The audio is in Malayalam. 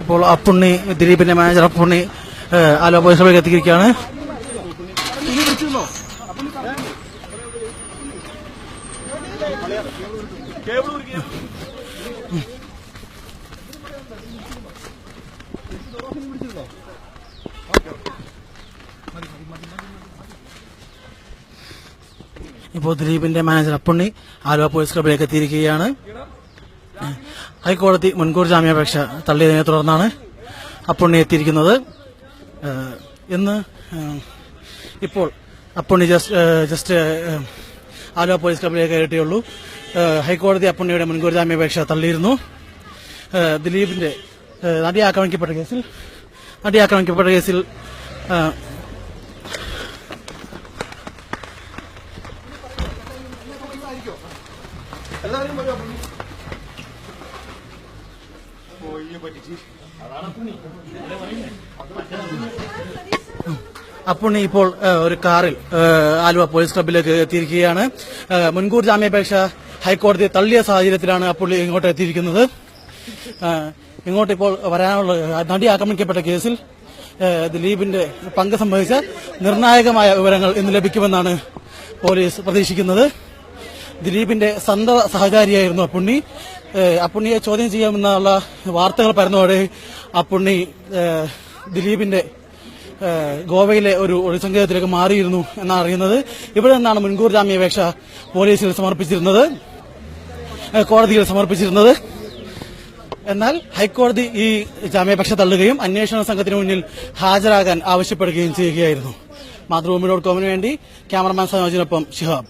ഇപ്പോൾ അപ്പുണ്ണി ദിലീപിന്റെ മാനേജർ അപ്പുണ്ണി ആലോ ആലുവ പോലീസ് വഴി എത്തിയിരിക്കുകയാണ്. കേബിൾ വിളിച്ചിരുന്നോ ഇപ്പോൾ ദിലീപിന്റെ മാനേജർ അപ്പുണ്ണി ആലുവ പോലീസ് ക്ലബിലേക്ക് എത്തിയിരിക്കുകയാണ്. ഹൈക്കോടതി മുൻകൂർ ജാമ്യാപേക്ഷ തള്ളിയതിനെ തുടർന്നാണ് അപ്പുണ്ണി എത്തിയിരിക്കുന്നത്. ഇന്ന് ഇപ്പോൾ Appunni just just Aluva police ക്ലബിലേക്ക് കയറ്റിയുള്ളൂ ഹൈക്കോടതി അപ്പുണ്ണിയുടെ മുൻകൂർ ജാമ്യാപേക്ഷ തള്ളിയിരുന്നു. ദിലീപിന്റെ നടി ആക്രമിക്കപ്പെട്ട കേസിൽ നടി ആക്രമിക്കപ്പെട്ട കേസിൽ വരൂ അപ്പുണ്ണി. ഇപ്പോൾ ഒരു കാറിൽ ആലുവ പോലീസ് ക്ലബിലേക്ക് എത്തിയിരിക്കുകയാണ്. മുൻകൂർ ജാമ്യാപേക്ഷ ഹൈക്കോടതി തള്ളിയ സാഹചര്യത്തിലാണ് അപ്പുള്ളി ഇങ്ങോട്ട് എത്തിയിരിക്കുന്നത്. ഇങ്ങോട്ട് ഇപ്പോൾ വരാനുള്ള നടി ആക്രമിക്കപ്പെട്ട കേസിൽ ദിലീപിന്റെ പങ്ക് സംബന്ധിച്ച നിർണായകമായ വിവരങ്ങൾ ഇന്ന് ലഭിക്കുമെന്നാണ് പോലീസ് പ്രതീക്ഷിക്കുന്നത്. ദിലീപിന്റെ സ്വന്ത സഹചാരിയായിരുന്നു അപ്പുണ്ണി. അപ്പുണ്ണിയെ ചോദ്യം ചെയ്യാമെന്നുള്ള വാർത്തകൾ പരന്നതോടെ അപ്പുണ്ണി ദിലീപിന്റെ ഗോവയിലെ ഒരു ഒളിസങ്കേതത്തിലേക്ക് മാറിയിരുന്നു എന്നാണ് അറിയുന്നത്. ഇവിടെ നിന്നാണ് മുൻകൂർ ജാമ്യാപേക്ഷ പോലീസിൽ സമർപ്പിച്ചിരുന്നത്. കോടതിയിൽ സമർപ്പിച്ചിരുന്നത്. എന്നാൽ ഹൈക്കോടതി ഈ ജാമ്യാപേക്ഷ തള്ളുകയും അന്വേഷണ സംഘത്തിന് മുന്നിൽ ഹാജരാകാൻ ആവശ്യപ്പെടുകയും ചെയ്യുകയായിരുന്നു. മാതൃഭൂമി ഡോട്ട് കോമിന് വേണ്ടി ക്യാമറമാൻ സനോജിനൊപ്പം ഷിഹാബ്.